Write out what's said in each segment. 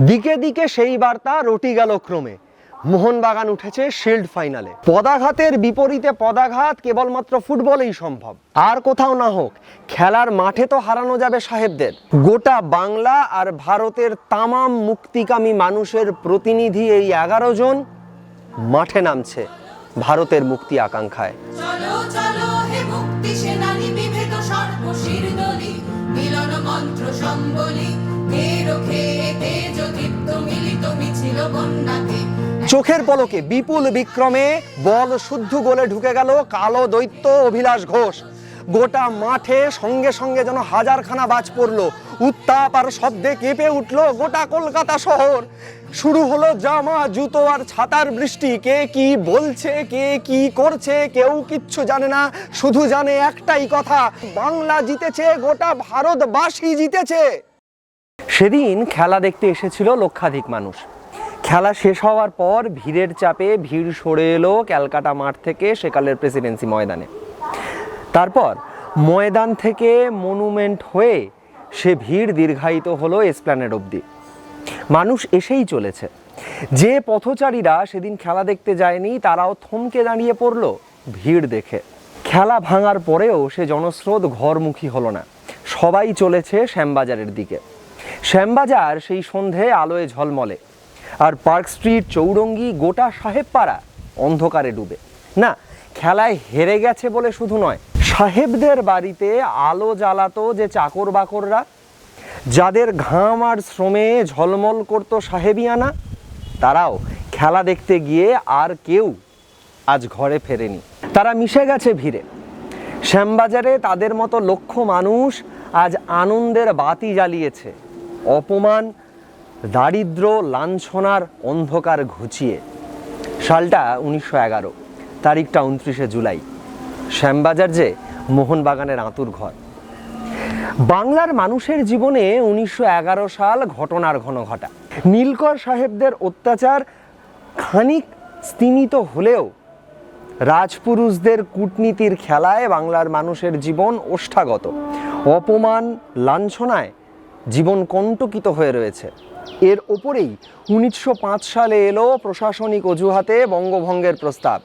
দিকে দিকে সেই বার্তা রটি গেল ক্রমে। মোহনবাগান উঠেছে শিল্ড ফাইনালে। পদাঘাতের বিপরীতে পদাঘাত কেবলমাত্র ফুটবলেই সম্ভব। আর কোথাও না হোক, খেলার মাঠে তো হারানো যাবে সাহেবদের। গোটা বাংলা আর ভারতের তামাম মুক্তিকামী মানুষের প্রতিনিধি এই এগারো জন মাঠে নামছে ভারতের মুক্তি আকাঙ্ক্ষায়। মন্ত্র সম্বলি চোখের পলকে বিপুল বিক্রমে বল শুদ্ধ গোলে ঢুকে গেল কালো দৈত্য অভিলাষ ঘোষ। গোটা মাঠে সঙ্গে সঙ্গে যেন হাজারখানা বাজ পড়ল। উত্তাপ আর শব্দে কেঁপে উঠল গোটা কলকাতা শহর। শুরু হলো জামা জুতো আর ছাতার বৃষ্টি। কে কি বলছে কে কি করছে কেউ কিচ্ছু জানে না। শুধু জানে একটাই কথা বাংলা জিতেছে গোটা ভারতবাসী জিতেছে। সেদিন খেলা দেখতে এসেছিল লক্ষাধিক মানুষ। খেলা শেষ হওয়ার পর ভিড়ের চাপে ভিড় সরে এলো ক্যালকাটা মাঠ থেকে সেকালের প্রেসিডেন্সি ময়দানে। তারপর ময়দান থেকে মনুমেন্ট হয়ে সে ভিড় দীর্ঘায়িত হলো এসপ্ল্যানেড অবধি। মানুষ এসেই চলেছে। যে পথচারীরা সেদিন খেলা দেখতে যায়নি, তারাও থমকে দাঁড়িয়ে পড়ল ভিড় দেখে। খেলা ভাঙার পরেও সে জনস্রোত ঘরমুখী হলো না। সবাই চলেছে শ্যামবাজারের দিকে। শ্যামবাজার সেই সন্ধে আলোয় ঝলমলে। আর পার্ক স্ট্রিট চৌরঙ্গি গোটা সাহেবপাড়া অন্ধকারে ডুবে। না, খেলায় হেরে গেছে বলে শুধু নয়, সাহেবদের বাড়িতে আলো জ্বালাতো যে চাকর বাকররা যাদের ঘাম আর শ্রমে ঝলমল করতো সাহেবিয়ানা, তারাও খেলা দেখতে গিয়ে আর কেউ আজ ঘরে ফেরেনি। তারা মিশে গেছে ভিড়ে। শ্যামবাজারে তাদের মতো লক্ষ মানুষ আজ আনন্দের বাতি জ্বালিয়েছে। অপমান দারিদ্র লাঞ্ছনার অন্ধকার ঘুচিয়ে। সালটা উনিশশো এগারো, তারিখটা উনত্রিশে জুলাই। শ্যামবাজার যে মোহনবাগানের আঁতুর ঘর। বাংলার মানুষের জীবনে উনিশশো এগারো সাল ঘটনার ঘন ঘটা। নীলকর সাহেবদের অত্যাচার খানিক স্তিমিত হলেও রাজপুরুষদের কূটনীতির খেলায় বাংলার মানুষের জীবন ওষ্ঠাগত। অপমান, লাঞ্ছনায় জীবন কণ্টকিত হয়ে রয়েছে। এর ওপরেই উনিশশো পাঁচ সালে এলো প্রশাসনিক অজুহাতে বঙ্গভঙ্গের প্রস্তাব।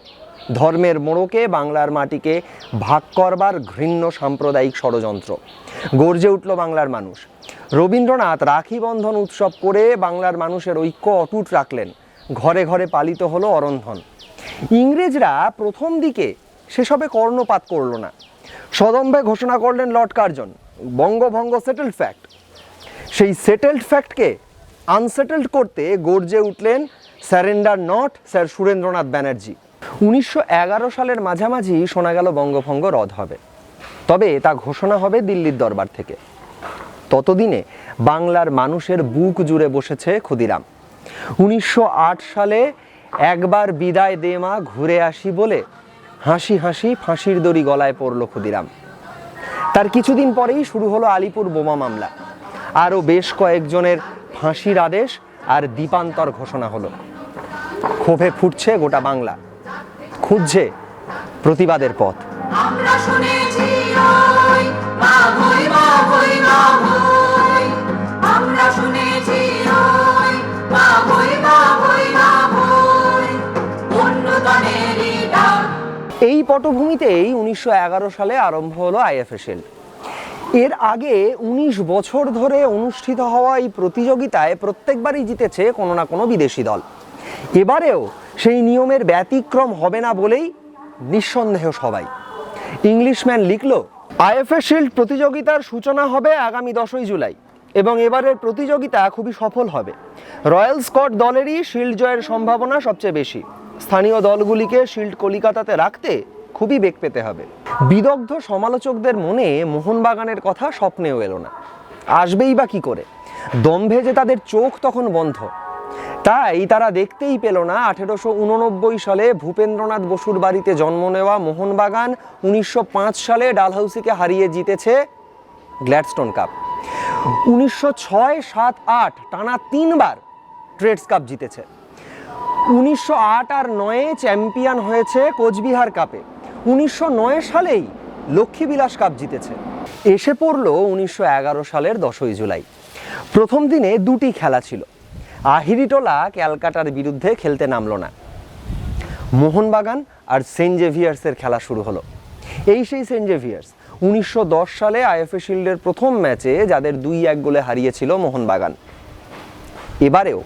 ধর্মের মোড়কে বাংলার মাটিকে ভাগ করবার ঘৃণ্য সাম্প্রদায়িক ষড়যন্ত্র। গর্জে উঠল বাংলার মানুষ। রবীন্দ্রনাথ রাখি বন্ধন উৎসব করে বাংলার মানুষের ঐক্য অটুট রাখলেন। ঘরে ঘরে পালিত হলো অরন্ধন। ইংরেজরা প্রথম দিকে সেসবে কর্ণপাত করল না। সদম্ভে ঘোষণা করলেন লর্ড কার্জন, বঙ্গভঙ্গ সেটেলড ফ্যাক্ট সেই সেটেলড ফ্যাক্টকে আনসেটেলড করতে গর্জে উঠলেন surrender not, sir Surendranath Banerjee. উনিশশো এগারো সালের মাঝামাঝি শোনা গেল বঙ্গভঙ্গ রদ হবে। তবে তা ঘোষণা হবে দিল্লির দরবার থেকে। ততদিনে বাংলার মানুষের বুক জুড়ে বসেছে ক্ষুদিরাম। উনিশশো আট সালে একবার বিদায় দে মা, ঘুরে আসি বলে হাসি হাসি ফাঁসির দড়ি গলায় পড়ল ক্ষুদিরাম। তার কিছুদিন পরেই শুরু হলো আলিপুর বোমা মামলা। আরও বেশ কয়েকজনের ফাঁসির আদেশ আর দ্বীপান্তর ঘোষণা হলো। ক্ষোভে ফুটছে গোটা বাংলা। খুঁজছে প্রতিবাদের পথ। আমরা শুনেছি ওই আমরা শুনেছি ওই এই পটভূমিতেই উনিশশো এগারো সালে আরম্ভ হলো আইএফএসএল। এর আগে ১৯ বছর ধরে অনুষ্ঠিত হওয়া এই প্রতিযোগিতায় প্রত্যেকবারই জিতেছে কোনো না কোনো বিদেশি দল। এবারেও সেই নিয়মের ব্যতিক্রম হবে না বলেই নিঃসন্দেহ সবাই। ইংলিশম্যান লিখল, আইএফএ শিল্ড প্রতিযোগিতার সূচনা হবে আগামী দশই জুলাই এবং এবারের প্রতিযোগিতা খুবই সফল হবে। রয়্যাল স্কট দলেরই শিল্ড জয়ের সম্ভাবনা সবচেয়ে বেশি। স্থানীয় দলগুলিকে শিল্ড কলিকাতাতে রাখতে খুবই বেগ পেতে হবে। বিদগ্ধ সমালোচকদের মনে মোহনবাগানের কথা স্বপ্নেও এলো না। আসবেই বা কি করে? দম্ভে যে তাদের চোখ তখন বন্ধ। তাই তারা দেখতেই পেল না আঠেরোশো উননব্বই সালে ভূপেন্দ্রনাথ বসুর বাড়িতে জন্ম নেওয়া মোহনবাগান উনিশশো পাঁচ সালে ডালহাউসিকে হারিয়ে জিতেছে গ্ল্যাডস্টোন কাপ। উনিশশো ছয় সাত আট টানা তিনবার ট্রেডস কাপ জিতেছে। উনিশশো আট আর নয়ে চ্যাম্পিয়ন হয়েছে কোচবিহার কাপে। উনিশশো নয় সালেই লক্ষ্মীবিলাস কাপ জিতেছে। এসে পড়ল উনিশশো এগারো সালের দশই জুলাই। প্রথম দিনে দুটি খেলা ছিল। আহিরিটোলা ক্যালকাটার বিরুদ্ধে খেলতে নামলো না। মোহনবাগান আর সেন্ট জেভিয়ার্সের খেলা শুরু হলো। এই সেই সেন্ট জেভিয়ার্স উনিশশো দশ সালে আইএফএ শিল্ডের প্রথম ম্যাচে যাদের দুই এক গোলে হারিয়েছিল মোহনবাগান। এবারেও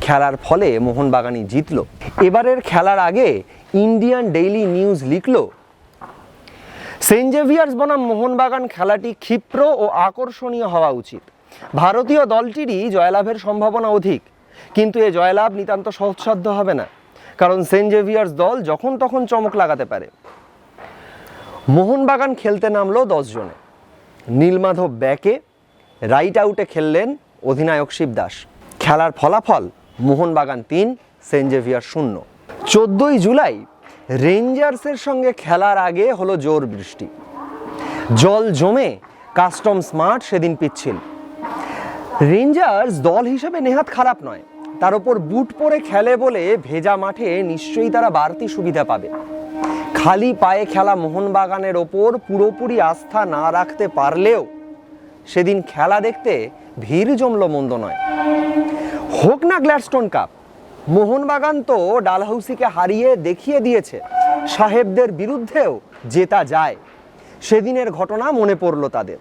খেলার ফলে মোহনবাগানই জিতলো। এবারের খেলার আগে ইন্ডিয়ান ডেইলি নিউজ লিখল, সেন্ট জেভিয়ার্স বনাম মোহনবাগান খেলাটি ক্ষিপ্র ও আকর্ষণীয় হওয়া উচিত। ভারতীয় দলটিরই জয়লাভের সম্ভাবনা অধিক, কিন্তু এ জয়লাভ নিতান্ত সহজসাধ্য হবে না, কারণ সেন্ট জেভিয়ার্স দল যখন তখন চমক লাগাতে পারে। মোহনবাগান খেলতে নামলো দশ জনে। নীলমাধব ব্যাকে রাইট আউটে খেললেন অধিনায়ক শিবদাস। খেলার ফলাফল মোহনবাগান তিন, সেন্ট জেভিয়ার শূন্য। চোদ্দই জুলাই রেঞ্জার্সের সঙ্গে খেলার আগে হলো জোর বৃষ্টি। জল জমে কাস্টমস মাঠ সেদিন পিচ্ছিল। রেঞ্জার্স দল হিসেবে নেহাত খারাপ নয়। তার ওপর বুট পরে খেলে বলে ভেজা মাঠে নিশ্চয়ই তারা বাড়তি সুবিধা পাবে। খালি পায়ে খেলা মোহনবাগানের ওপর পুরোপুরি আস্থা না রাখতে পারলেও সেদিন খেলা দেখতে ভিড় জমলো মন্দ নয়। হোক না গ্ল্যাডস্টোন কাপ মোহনবাগান তো ডালহাউসিকে হারিয়ে দেখিয়ে দিয়েছে। সাহেবদের বিরুদ্ধেও জেতা যায়। সেদিনের ঘটনা মনে পড়ল তাদের।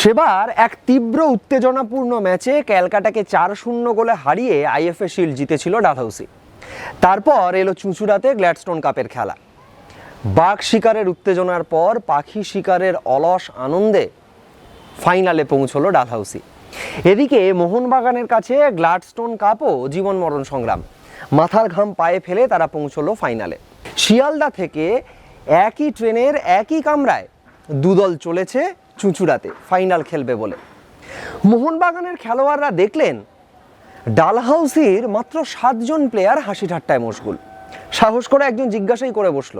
সেবার এক তীব্র উত্তেজনাপূর্ণ ম্যাচে ক্যালকাটাকে চার শূন্য গোলে হারিয়ে আইএফএ শিল্ড জিতেছিল ডালহাউসি তারপর এলো চুঁচুড়াতে গ্ল্যাডস্টোন কাপের খেলা। বাঘ শিকারের উত্তেজনার পর পাখি শিকারের অলস আনন্দে ফাইনালে পৌঁছলো ডালহাউসি এদিকে মোহনবাগানের কাছে গ্লাডস্টোন কাপও জীবন মরণ সংগ্রাম। মাথার ঘাম পায়ে ফেলে তারা পৌঁছলো ফাইনালে। শিয়ালদা থেকে একই ট্রেনের একই কামরায় দুদল চলেছে চুঁচুড়াতে, ফাইনাল খেলবে বলে। মোহনবাগানের খেলোয়াড়রা দেখলেন, ডালহাউসির মাত্র সাতজন প্লেয়ার হাসি ঠাট্টায় মশগুল। সাহস করে একজন জিজ্ঞাসাই করে বসল,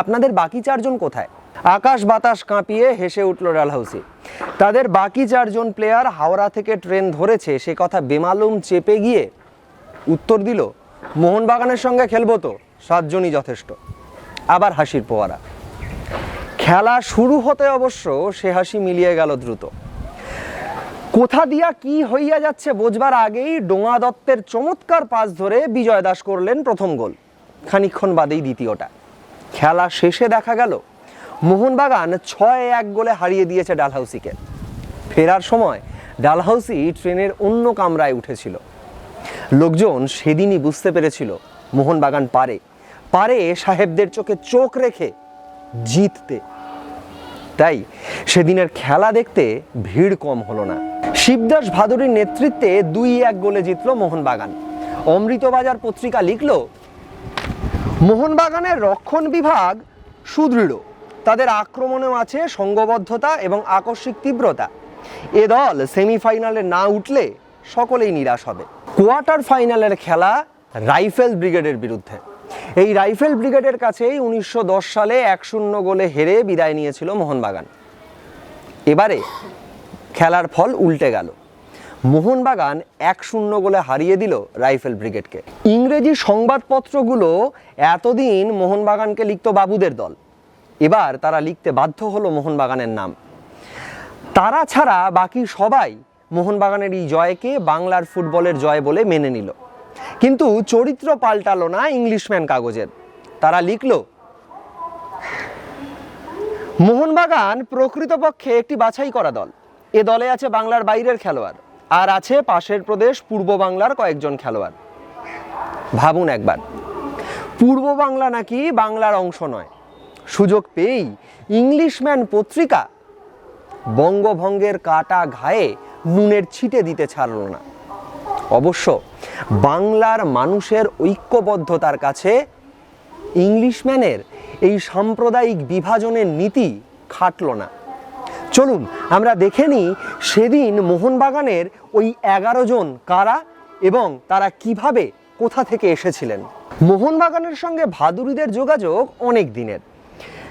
আপনাদের বাকি চারজন কোথায়? আকাশ বাতাস কাঁপিয়ে হেসে উঠল ডালহাউসি, তাদের বাকি চারজন প্লেয়ার হাওড়া থেকে ট্রেন ধরেছে, সে কথা বেমালুম চেপে গিয়ে উত্তর দিল মোহনবাগানের সঙ্গে খেলব তো, সাতজনই যথেষ্ট। আবার হাসির পোয়ারা খেলা শুরু হতে অবশ্য সে হাসি মিলিয়ে গেল দ্রুত। কোথা দিয়া কি হইয়া যাচ্ছে বোঝবার আগেই ডোঙা দত্তের চমৎকার পাস ধরে বিজয় দাস করলেন প্রথম গোল। খানিকক্ষণ বাদেই দ্বিতীয়টা। খেলা শেষে দেখা গেল, মোহনবাগান ছয় এক গোলে হারিয়ে দিয়েছে ডালহাউসিকে। ফেরার সময় ডালহাউসি ট্রেনের অন্য কামরায় উঠেছিল। লোকজন সেদিনই বুঝতে পেরেছিল মোহনবাগান পারে। পারে সাহেবদের চোখে চোখ রেখে জিততে। তাই সেদিনের খেলা দেখতে ভিড় কম হলো না। শিবদাস ভাদুরীর নেতৃত্বে দুই এক গোলে জিতল মোহনবাগান। অমৃতবাজার পত্রিকা লিখল, মোহনবাগানের রক্ষণ বিভাগ সুদৃঢ়। তাদের আক্রমণেও আছে সঙ্গবদ্ধতা এবং আকস্মিক তীব্রতা। এ দল সেমিফাইনালে না উঠলে সকলেই নিরাশ হবে। কোয়ার্টার ফাইনালের খেলা রাইফেল ব্রিগেডের বিরুদ্ধে। এই রাইফেল ব্রিগেডের কাছেই উনিশশো দশ সালে এক শূন্য গোলে হেরে বিদায় নিয়েছিল মোহনবাগান। এবারে খেলার ফল উল্টে গেল। মোহনবাগান এক শূন্য গোলে হারিয়ে দিল রাইফেল ব্রিগেডকে। ইংরেজি সংবাদপত্রগুলো এতদিন মোহনবাগানকে লিখত বাবুদের দল। এবার তারা লিখতে বাধ্য হলো মোহনবাগানের নাম। তারা ছাড়া বাকি সবাই মোহনবাগানের এই জয়কে বাংলার ফুটবলের জয় বলে মেনে নিল। কিন্তু চরিত্র পাল্টালো না ইংলিশম্যান কাগজের। তারা লিখলো, মোহনবাগান প্রকৃতপক্ষে একটি বাছাই করা দল। এ দলে আছে বাংলার বাইরের খেলোয়াড়, আর আছে পাশের প্রদেশ পূর্ব বাংলার কয়েকজন খেলোয়াড়। ভাবুন একবার, পূর্ব বাংলা নাকি বাংলার অংশ নয়? সুযোগ পেয়েই ইংলিশম্যান পত্রিকা বঙ্গভঙ্গের কাটা ঘায়ে নুনের ছিটে দিতে ছাড়ল না। অবশ্য বাংলার মানুষের ঐক্যবদ্ধতার কাছে ইংলিশম্যানের এই সাম্প্রদায়িক বিভাজনের নীতি খাটল না। চলুন, আমরা দেখে নিই সেদিন মোহনবাগানের ওই এগারো জন কারা এবং তারা কীভাবে কোথা থেকে এসেছিলেন। মোহনবাগানের সঙ্গে ভাদুরীদের যোগাযোগ অনেক দিনের।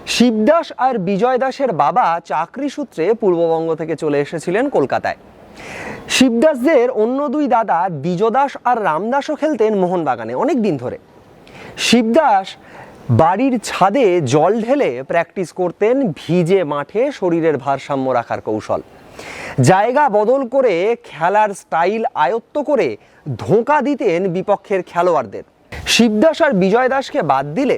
শিবদাস আর বিজয় দাসের বাবা চাকরি সূত্রে পূর্ববঙ্গ থেকে চলে এসেছিলেন কলকাতায়। শিবদাসদের অন্য দুই দাদা বিজদাস আর রামদাসও খেলতেন মোহনবাগানে অনেক দিন ধরে। শিবদাস বাড়ির ছাদে জল ঢেলে প্র্যাকটিস করতেন ভিজে মাঠে শরীরের ভারসাম্য রাখার কৌশল। জায়গা বদল করে খেলার স্টাইল আয়ত্ত করে ধোঁকা দিতেন বিপক্ষের খেলোয়াড়দের। শিবদাস আর বিজয় দাসকে বাদ দিলে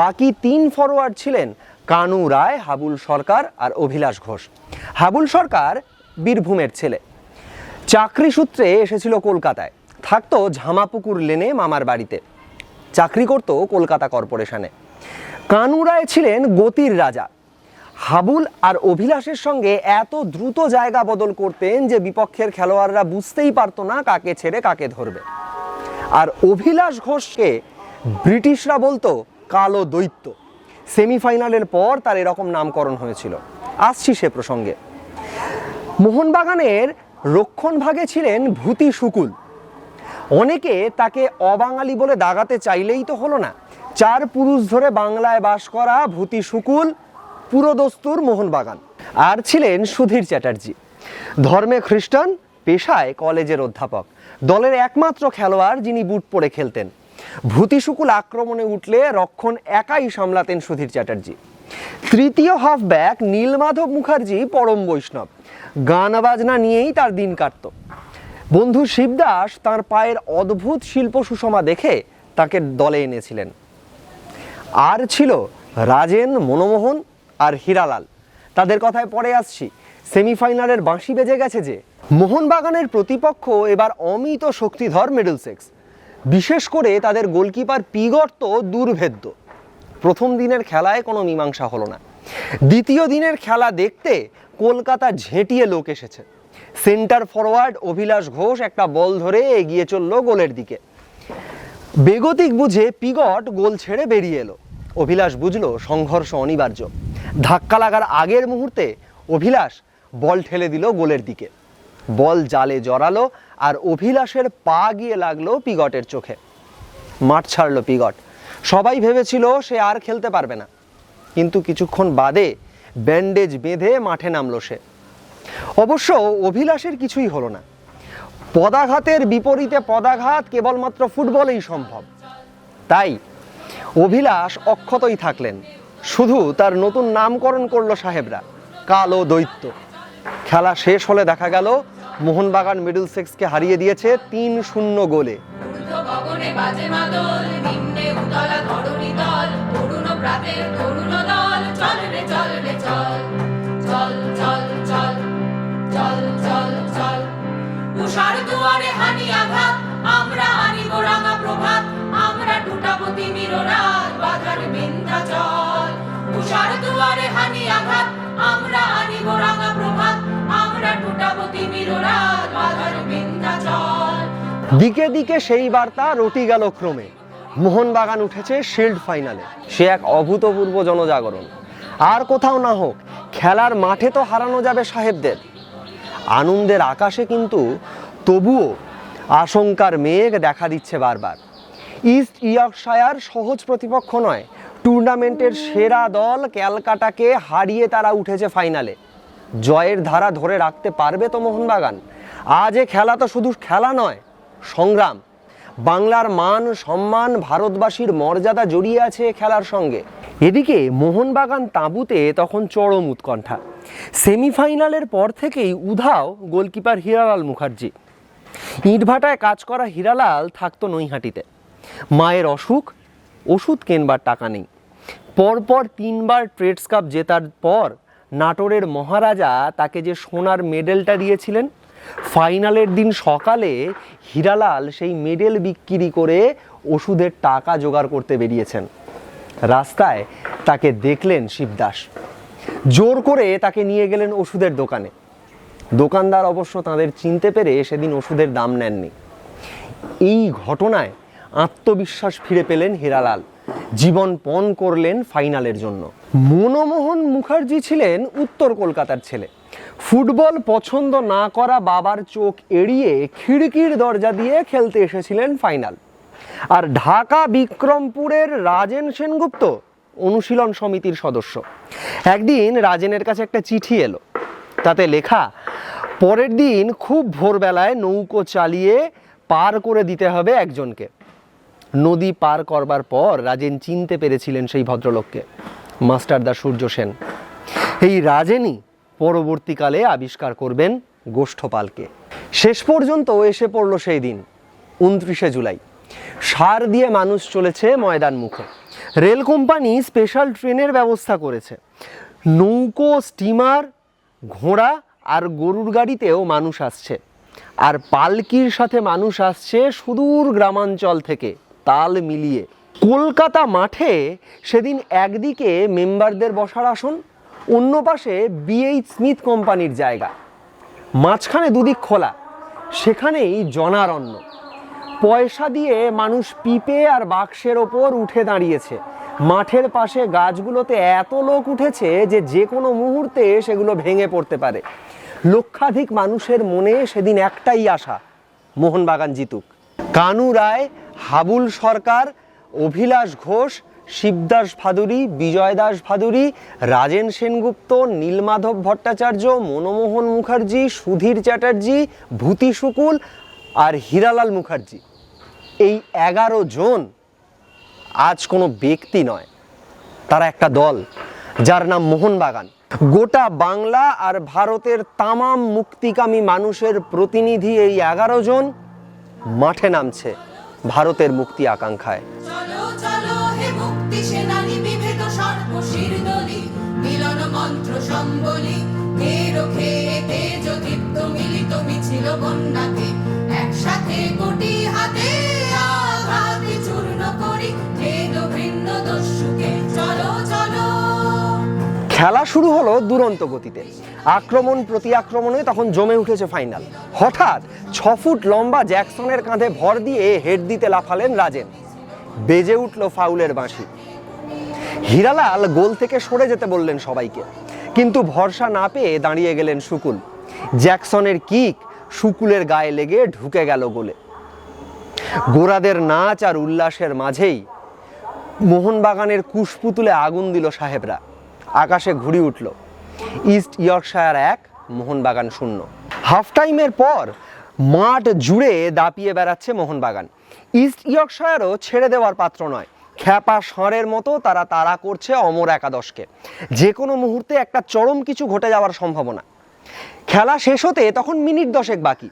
বাকি তিন ফরোয়ার্ড ছিলেন কানু রায়, হাবুল সরকার আর অভিলাষ ঘোষ। হাবুল সরকার বীরভূমের ছেলে। চাকরি সূত্রে এসেছিল কলকাতায়। থাকতো ঝামাপুকুর লেনে মামার বাড়িতে। চাকরি করত কলকাতা কর্পোরেশনে। কানু রায় ছিলেন গতির রাজা। হাবুল আর অভিলাষের সঙ্গে এত দ্রুত জায়গা বদল করতেন যে বিপক্ষের খেলোয়াড়রা বুঝতেই পারতো না কাকে ছেড়ে কাকে ধরবে। আর অভিলাষ ঘোষকে ব্রিটিশরা বলতো, কালো দৈত্য। সেমিফাইনালের পর তার এরকম নামকরণ হয়েছিল। আসছি সে প্রসঙ্গে। মোহনবাগানের রক্ষণভাগে ছিলেন ভূতি শুকুল। অনেকে তাকে অবাঙালি বলে দাগাতে চাইলেই তো হলো না। চার পুরুষ ধরে বাংলায় বাস করা ভূতি শুকুল, পুরোদস্তুর মোহনবাগান। আর ছিলেন সুধীর চ্যাটার্জি। ধর্মে খ্রিস্টান, পেশায় কলেজের অধ্যাপক। দলের একমাত্র খেলোয়াড় যিনি বুট পরে খেলতেন। ভূতি শুকুল আক্রমণে উঠলে রক্ষণ একাই সামলাতেন সুধীর চ্যাটার্জি। তৃতীয় হাফব্যাক নীলমাধব মুখার্জি পরম বৈষ্ণব। গান বাজনা নিয়েই তার দিন কাটত। বন্ধু শিবদাস তার পায়ের অদ্ভুত শিল্প সুষমা দেখে তাকে দলে এনেছিলেন। আর ছিল রাজেন, মনমোহন আর হীরালাল। তাদের কথায় পরে আসছি। সেমিফাইনালের বাঁশি বেজে গেছে যে, মোহনবাগানের প্রতিপক্ষ এবার অমিত শক্তিধর মিডল সেক্স বিশেষ করে তাদের গোলকিপার পিগট তো দুর্ভেদ্য। প্রথম দিনের খেলায় কোনো মীমাংসা হলো না। দ্বিতীয় দিনের খেলা দেখতে কলকাতা ঝেঁটিয়ে লোক এসেছে। সেন্টার ফরওয়ার্ড অভিলাষ ঘোষ একটা বল ধরে এগিয়ে চলল গোলের দিকে। বেগতিক বুঝে পিগট গোল ছেড়ে বেরিয়ে এলো। অভিলাষ বুঝলো সংঘর্ষ অনিবার্য। ধাক্কা লাগার আগের মুহূর্তে অভিলাষ বল ঠেলে দিল গোলের দিকে। বল জালে জড়ালো আর অভিলাষের পা গিয়ে লাগল পিগটের চোখে। মাঠ ছাড়লো পিগট। সবাই ভেবেছিল সে আর খেলতে পারবে না। কিন্তু কিছুক্ষণ বাদে ব্যান্ডেজ বেঁধে মাঠে নামলো সে। অবশ্য অভিলাষের কিছুই হলো না। পদাঘাতের বিপরীতে পদাঘাত কেবলমাত্র ফুটবলেই সম্ভব। তাই অভিলাষ অক্ষতই থাকলেন। শুধু তার নতুন নামকরণ করল সাহেবরা, কালো দৈত্য। খেলা শেষ হলে দেখা গেল, মোহনবাগান মিডল সেক্সকে হারিয়ে দিয়েছে তিন শূন্য গোলে। ঊর্ধ্ব বাজে মাদল, নিম্নে উতলা ধরণী দল, তরুণ প্রাতের তরুণ দল। চল রে চল রে, চল চল চল চল চল চল চল। উষার দুয়ারে হানি আঘাত, আমরা আনিব রাঙা প্রভাত, আমরা টুটাবো তিমির রাত, বাধার বিন্ধা চল উষার দুয়ারে হানি আঘাত, আমরা আনিব রাঙা প্রভাত, আমরা টুটাবো তিমির রাত, বাধার দিকে দিকে সেই বার্তা রটি গেল ক্রমে। মোহনবাগান উঠেছে শিল্ড ফাইনালে। সে এক অভূতপূর্ব জনজাগরণ। আর কোথাও না হোক, খেলার মাঠে তো হারানো যাবে সাহেবদের। আনন্দের আকাশে কিন্তু তবুও আশঙ্কার মেঘ দেখা দিচ্ছে বারবার। ইস্ট ইয়র্কশায়ার সহজ প্রতিপক্ষ নয়, টুর্নামেন্টের সেরা দল ক্যালকাটাকে হারিয়ে তারা উঠেছে ফাইনালে। জয়ের ধারা ধরে রাখতে পারবে তো মোহনবাগান। আজ এ খেলা তো শুধু খেলা নয় সংগ্রাম। বাংলার মান, সম্মান, ভারতবাসীর মর্যাদা জড়িয়ে আছে খেলার সঙ্গে। এদিকে মোহনবাগান তাঁবুতে তখন চরম উৎকণ্ঠা। সেমিফাইনালের পর থেকেই উধাও গোলকিপার হীরালাল মুখার্জি। ইটভাটায় কাজ করা হীরালাল থাকতো নৈহাটিতে। মায়ের অসুখ, ওষুধ কেনবার টাকা নেই। পরপর তিনবার ট্রেডস কাপ জেতার পর নাটোরের মহারাজা তাকে যে সোনার মেডেলটা দিয়েছিলেন ফাইনালের দিন সকালে হীরালাল সেই মেডেল বিক্রি করে ওষুধের টাকা জোগাড় করতে বেরিয়েছেন। রাস্তায় তাকে দেখলেন শিবদাস জোর করে তাকে নিয়ে গেলেন ওষুধের দোকানে। দোকানদার অবশ্য তাদের চিনতে পেরে সেদিন ওষুধের দাম নেননি। এই ঘটনায় আত্মবিশ্বাস ফিরে পেলেন হীরালাল। জীবন পণ করলেন ফাইনালের জন্য। মনমোহন মুখার্জি ছিলেন উত্তর কলকাতার ছেলে। ফুটবল পছন্দ না করা বাবার চোখ এড়িয়ে খিড়কির দরজা দিয়ে খেলতে এসেছিলেন ফাইনাল। আর ঢাকা বিক্রমপুরের রাজেন সেনগুপ্ত অনুশীলন সমিতির সদস্য। একদিন রাজেনের কাছে একটা চিঠি এলো। তাতে লেখা, পরের দিন খুব ভোরবেলায় নৌকো চালিয়ে পার করে দিতে হবে একজনকে। নদী পার করবার পর রাজেন চিনতে পেরেছিলেন সেই ভদ্রলোককে। মাস্টারদা সূর্য সেন। এই রাজেনই পরবর্তীকালে আবিষ্কার করবেন গোষ্ঠপালকে। শেষ পর্যন্ত এসে পড়ল সেই দিন, উনত্রিশে জুলাই। সার দিয়ে মানুষ চলেছে ময়দান মুখে রেল কোম্পানি স্পেশাল ট্রেনের ব্যবস্থা করেছে। নৌকো, স্টিমার, ঘোড়া আর গরুর গাড়িতেও মানুষ আসছে। আর পালকির সাথে মানুষ আসছে সুদূর গ্রামাঞ্চল থেকে তাল মিলিয়ে। কলকাতা মাঠে সেদিন একদিকে মেম্বারদের বসার আসন অন্য পাশে বিএইচ স্মিথ কোম্পানির জায়গা। মাঝখানে দুদিক খোলা, সেখানেই জনারণ্য। পয়সা দিয়ে মানুষ পিপে আর বাক্সের ওপর উঠে দাঁড়িয়েছে। মাঠের পাশে গাছগুলোতে এত লোক উঠেছে যে যে কোনো মুহূর্তে সেগুলো ভেঙে পড়তে পারে। লক্ষাধিক মানুষের মনে সেদিন একটাই আশা, মোহনবাগান জিতুক। কানু রায়, হাবুল সরকার, অভিলাষ ঘোষ শিবদাস ভাদুরী বিজয় দাস ভাদুরী, রাজেন সেনগুপ্ত, নীলমাধব ভট্টাচার্য, মনমোহন মুখার্জি, সুধীর চ্যাটার্জি, ভূতি শুকুল আর হীরালাল মুখার্জি। এই এগারো জন আজ কোনো ব্যক্তি নয়, তারা একটা দল, যার নাম মোহনবাগান গোটা বাংলা আর ভারতের তামাম মুক্তিকামী মানুষের প্রতিনিধি এই এগারো জন মাঠে নামছে ভারতের মুক্তি আকাঙ্ক্ষায়। মুক্তি বিভেদ সর্বশির দলি, মিলন মন্ত্র সম্বলি তেজ দীপ্ত মিলিত মিছিল একসাথে কোটি হাতে খেলা শুরু হলো দুরন্ত গতিতে। আক্রমণ প্রতি আক্রমণে তখন জমে উঠেছে ফাইনাল। হঠাৎ ছ ফুট লম্বা জ্যাকসনের কাঁধে ভর দিয়ে হেড দিতে লাফালেন রাজেন। বেজে উঠল ফাউলের বাঁশি। হিরালাল গোল থেকে সরে যেতে বললেন সবাইকে। কিন্তু ভরসা না পেয়ে দাঁড়িয়ে গেলেন শুকুল জ্যাকসনের কিক শুকুলের গায়ে লেগে ঢুকে গেল গোলে। গোরাদের নাচ আর উল্লাসের মাঝেই মোহনবাগানের কুশপুতুলে আগুন দিল সাহেবরা। আকাশে ঘুড়ি উঠল। ইস্ট ইয়র্কশায়ার এক, মোহনবাগান শূন্য। হাফ টাইমের পর মাঠ জুড়ে দাপিয়ে বেড়াচ্ছে মোহনবাগান। ইস্ট ইয়র্কশায়ারও ছেড়ে দেওয়ার পাত্র নয়। খ্যাপা ষাঁড়ের মতো তারা তাড়া করছে অমর একাদশকে। যে কোনো মুহূর্তে একটা চরম কিছু ঘটে যাওয়ার সম্ভাবনা। খেলা শেষ হতে তখন মিনিট দশেক বাকি।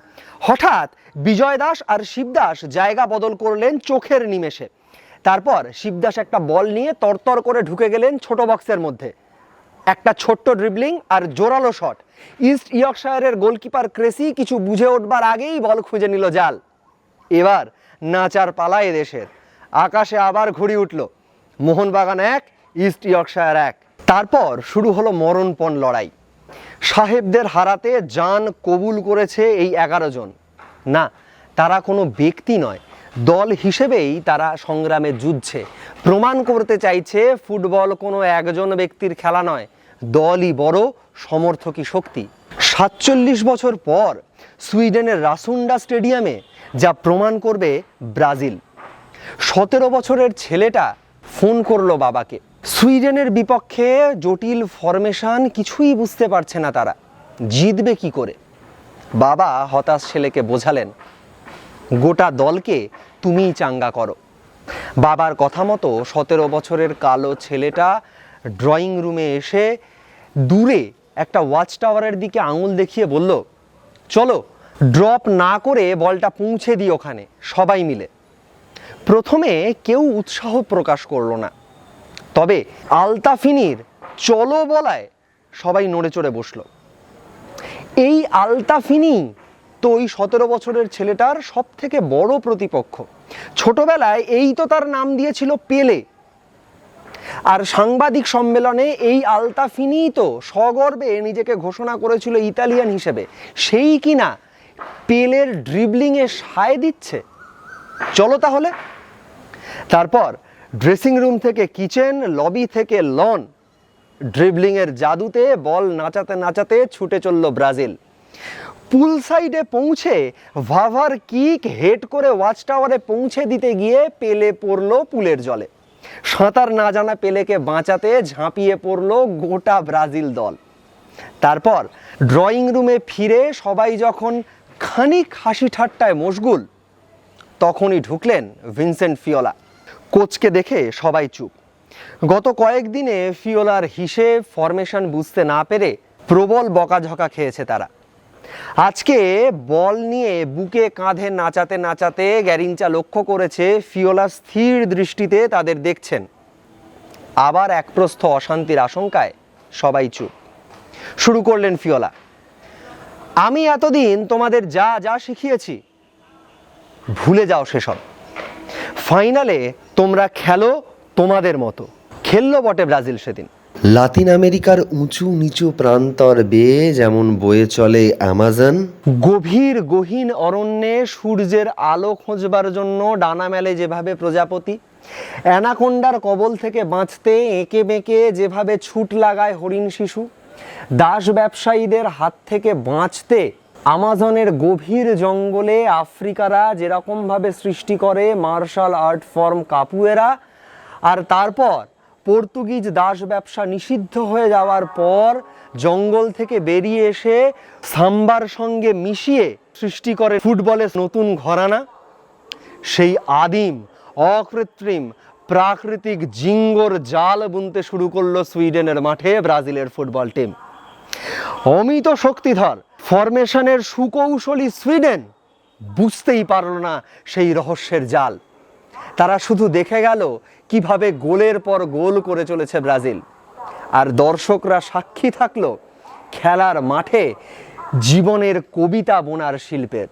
হঠাৎ বিজয় দাস আর শিবদাস জায়গা বদল করলেন চোখের নিমেষে। তারপর শিবদাস একটা বল নিয়ে তরতর করে ঢুকে গেলেন ছোট বক্সের মধ্যে। একটা ছোট্ট ড্রিবলিং আর জোরালো শট ইস্ট ইয়র্কশায়ারের গোলকিপার ক্রেসি কিছু বুঝে উঠবার আগেই বল খুঁজে নিল জাল। এবার নাচার পালা দেশের। আকাশে আবার ঘুড়ি উঠল। মোহনবাগান এক, ইস্ট ইয়র্কশায়ার এক। তারপর শুরু হলো মরণপণ লড়াই। সাহেবদের হারাতে জান কবুল করেছে এই এগারো জন। না, তারা কোনো ব্যক্তি নয়। দল হিসেবেই তারা সংগ্রামে যুদ্ধছে প্রমাণ করতে চাইছে ফুটবল কোনো একজন ব্যক্তির খেলা নয়। দলই বড়, সমর্থকই শক্তি। সাতচল্লিশ বছর পর সুইডেনের রাসুন্ডা স্টেডিয়ামে যা প্রমাণ করবে ব্রাজিল। সতেরো বছরের ছেলেটা ফোন করল বাবাকে। সুইডেনের বিপক্ষে জটিল ফরমেশন কিছুই বুঝতে পারছে না তারা। জিতবে কি করে? বাবা হতাশ ছেলেকে বোঝালেন, গোটা দলকে তুমিই চাঙ্গা করো। বাবার কথা মতো সতেরো বছরের কালো ছেলেটা ড্রয়িং রুমে এসে দূরে একটা ওয়াচ টাওয়ারের দিকে আঙুল দেখিয়ে বলল, চলো ড্রপ না করে বলটা পৌঁছে দিই ওখানে, সবাই মিলে। প্রথমে কেউ উৎসাহ প্রকাশ করল না। তবে আলতাফিনির চলো বলায় সবাই নড়ে চড়ে বসল। এই আলতাফিনি তো ওই সতেরো বছরের ছেলেটার সব থেকে বড় প্রতিপক্ষ। ছোটবেলায় এই তো তার নাম দিয়েছিল পেলে। আর সাংবাদিক সম্মেলনে এই আলতাফিনি তো সগর্বে নিজেকে ঘোষণা করেছিল ইতালিয়ান হিসেবে। সেই কিনা পেলের ড্রিবলিংয়ে সায় দিচ্ছে। চলো তাহলে। তারপর ড্রেসিং রুম থেকে কিচেন লবি থেকে লন ড্রিবলিংয়ের জাদুতে বল নাচাতে নাচাতে ছুটে চলল ব্রাজিল। পুল সাইডে পৌঁছে ভাভার কিক হেড করে ওয়াচ টাওয়ারে পৌঁছে দিতে গিয়ে পেলে পড়ল পুলের জলে। সাঁতার না জানা পেলেকে বাঁচাতে ঝাঁপিয়ে পড়ল গোটা ব্রাজিল দল। তারপর ড্রয়িং রুমে ফিরে সবাই যখন খানিক হাসি ঠাট্টায় মশগুল, তখনই ঢুকলেন ভিনসেন্ট ফিওলা। কোচকে দেখে সবাই চুপ। গত কয়েকদিনে ফিওলার হিসেব ফরমেশন বুঝতে না পেরে প্রবল বকাঝকা খেয়েছে তারা। আজকে বল নিয়ে বুকে কাঁধে নাচাতে নাচাতে গ্যারিঞ্চা লক্ষ্য করেছে ফিওলা স্থির দৃষ্টিতে তাদের দেখছেন। আবার একপ্রস্থ অশান্তির আশঙ্কায় সবাই চুপ। শুরু করলেন ফিওলা। আমি এতদিন তোমাদের যা যা শিখিয়েছি ভুলে যাও সেসব। ফাইনালে তোমরা খেলো তোমাদের মতো। খেললো বটে ব্রাজিল সেদিন। লাতিন আমেরিকার উঁচু নিচু প্রান্তর বেয়ে যেমন বয়ে চলে অ্যামাজন। গভীর গহীন অরণ্যে সূর্যের আলো খোঁজবার জন্য ডানা মেলে যেভাবে প্রজাপতি। অ্যানাকোন্ডার কবল থেকে বাঁচতে এঁকে বেঁকে যেভাবে ছুট লাগায় হরিণ শিশু। দাস ব্যবসায়ীদের হাত থেকে বাঁচতে আমাজনের গভীর জঙ্গলে আফ্রিকারা যেরকমভাবে সৃষ্টি করে মার্শাল আর্ট ফর্ম কাপুয়েরা, আর তারপর পর্তুগিজ দাস ব্যবসা নিষিদ্ধ হয়ে যাওয়ার পর জঙ্গল থেকে বেরিয়ে এসে সাম্বার সঙ্গে মিশিয়ে সৃষ্টি করে ফুটবলের নতুন ঘরানা। সেই আদিম, অকৃত্রিম প্রাকৃতিক জিঙ্গর জাল বুনতে শুরু করল সুইডেনের মাঠে ব্রাজিলের ফুটবল টিম। অমিত শক্তিধর, ফরমেশনের সুকৌশলী সুইডেন, বুঝতেই পারল না সেই রহস্যের জাল। তারা শুধু দেখে গেল কীভাবে গোলের পর গোল করে চলেছে ব্রাজিল। আর দর্শকরা সাক্ষী থাকল খেলার মাঠে জীবনের কবিতা বোনার শিল্পের।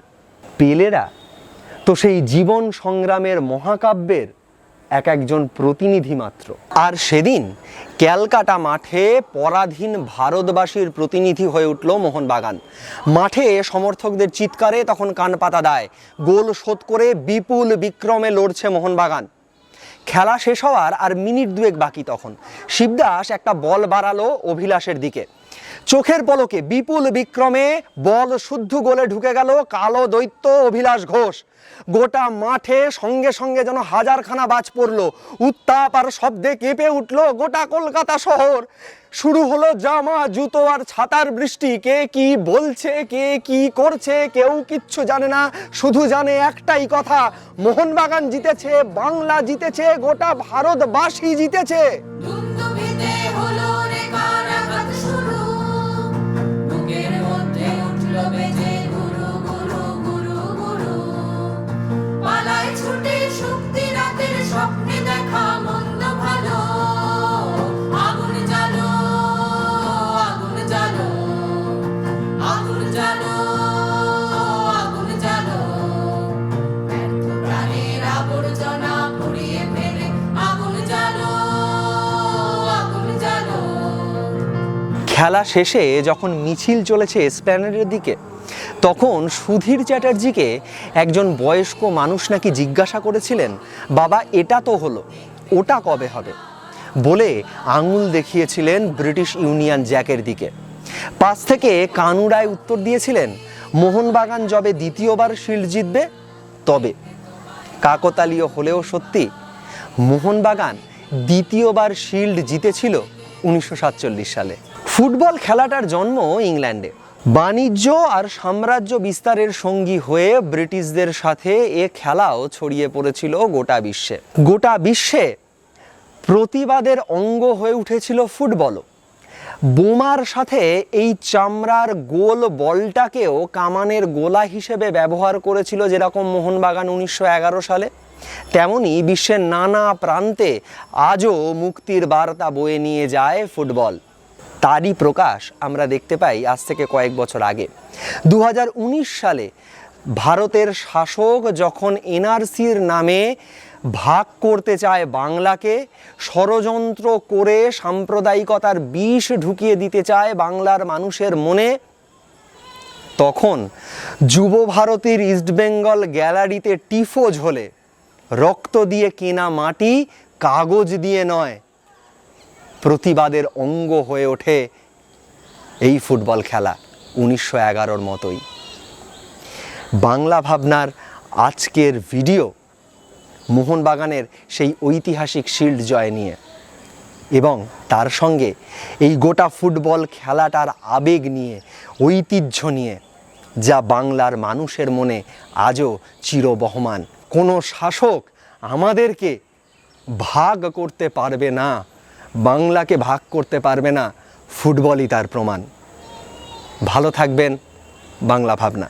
পেলেরা তো সেই জীবন সংগ্রামের মহাকাব্যের এক একজন প্রতিনিধি মাত্র। আর সেদিন ক্যালকাটা মাঠে পরাধীন ভারতবাসীর প্রতিনিধি হয়ে উঠল মোহনবাগান। মাঠে সমর্থকদের চিৎকারে তখন কান পাতা দেয়। গোল শোধ করে বিপুল বিক্রমে লড়ছে মোহনবাগান। খেলা শেষ হওয়ার আর মিনিট দুয়েক বাকি তখন। শিবদাস একটা বল বাড়ালো অভিলাষের দিকে। চোখের পলকে বিপুল বিক্রমে বল শুদ্ধ গোলে ঢুকে গেল কালো দৈত্য অভিলাষ ঘোষ। গোটা মাঠে সঙ্গে সঙ্গে যেন হাজারখানা বাজ পড়ল। উত্তাপ আর শব্দে কেঁপে উঠল গোটা কলকাতা শহর। শুরু হলো জামা, জুতো আর ছাতার বৃষ্টি। কে কি বলছে, কে কি করছে, কেউ কিচ্ছু জানে না। শুধু জানে একটাই কথা, মোহনবাগান জিতেছে, বাংলা জিতেছে, গোটা ভারতবাসী জিতেছে। খেলা শেষে যখন মিছিল চলেছে স্প্যানেডের দিকে তখন সুধীর চ্যাটার্জিকে একজন বয়স্ক মানুষ নাকি জিজ্ঞাসা করেছিলেন, বাবা, এটা তো হলো, ওটা কবে হবে? বলে আঙুল দেখিয়েছিলেন ব্রিটিশ ইউনিয়ন জ্যাকের দিকে। পাশ থেকে কানুরায় উত্তর দিয়েছিলেন, মোহনবাগান যবে দ্বিতীয়বার শিল্ড জিতবে, তবে। কাকতালীয় হলেও সত্যি, মোহনবাগান দ্বিতীয়বার শিল্ড জিতেছিল উনিশশো সাতচল্লিশ সালে। ফুটবল খেলাটার জন্ম ইংল্যান্ডে। বাণিজ্য আর সাম্রাজ্য বিস্তারের সঙ্গী হয়ে ব্রিটিশদের সাথে এ খেলাও ছড়িয়ে পড়েছিল গোটা বিশ্বে। গোটা বিশ্বে প্রতিবাদের অঙ্গ হয়ে উঠেছিল ফুটবলও। বোমার সাথে এই চামড়ার গোল বলটাকেও কামানের গোলা হিসেবে ব্যবহার করেছিল যেরকম মোহনবাগান উনিশশো এগারো সালে। তেমনি বিশ্বের নানা প্রান্তে আজও মুক্তির বার্তা বয়ে নিয়ে যায় ফুটবল। তারই প্রকাশ আমরা দেখতে পাই আজ থেকে কয়েক বছর আগে। দু হাজার উনিশ সালে ভারতের শাসক যখন এনআরসির নামে ভাগ করতে চায় বাংলাকে, ষড়যন্ত্র করে সাম্প্রদায়িকতার বিষ ঢুকিয়ে দিতে চায় বাংলার মানুষের মনে, তখন যুব ভারতীর ইস্টবেঙ্গল গ্যালারিতে টিফোজ হলে রক্ত দিয়ে কেনা মাটি কাগজ দিয়ে নয় প্রতিবাদের অঙ্গ হয়ে ওঠে এই ফুটবল খেলা উনিশশো এগারোর মতোই। বাংলা ভাবনার আজকের ভিডিও মোহনবাগানের সেই ঐতিহাসিক শিল্ড জয় নিয়ে এবং তার সঙ্গে এই গোটা ফুটবল খেলাটার আবেগ নিয়ে, ঐতিহ্য নিয়ে যা বাংলার মানুষের মনে আজও চিরবহমান। কোনো শাসক আমাদেরকে ভাগ করতে পারবে না। বাংলাকে ভাগ করতে পারবে না ফুটবলই তার প্রমাণ। ভালো থাকবেন বাংলা ভাবনা।